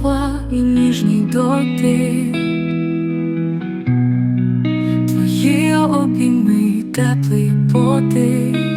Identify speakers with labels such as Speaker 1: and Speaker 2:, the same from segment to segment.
Speaker 1: слова і ніжній дотик Твої обійми, теплий потик.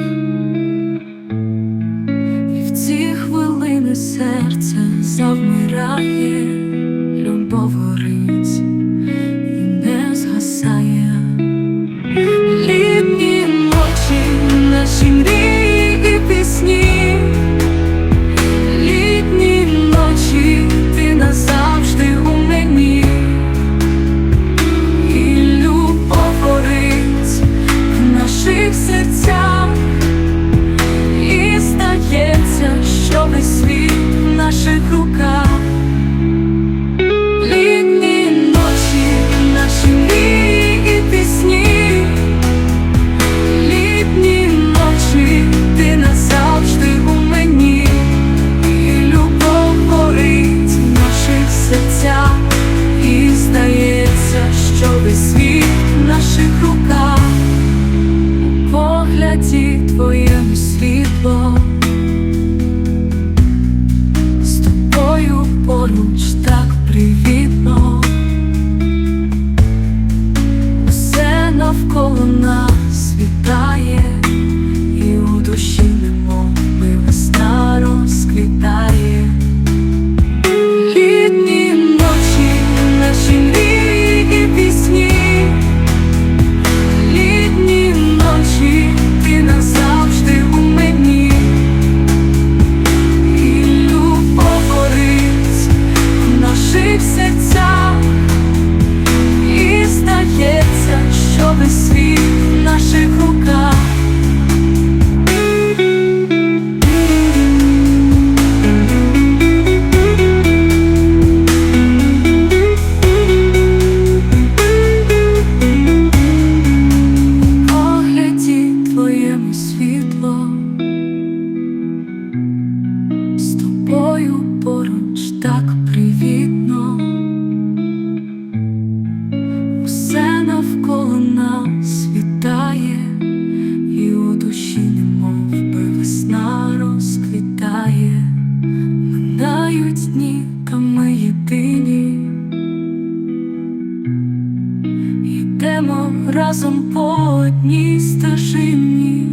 Speaker 1: по одній стежині,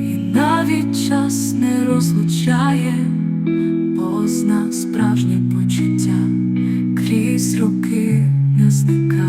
Speaker 1: і навіть час не розлучає, позна справжнє почуття крізь руки не зникає.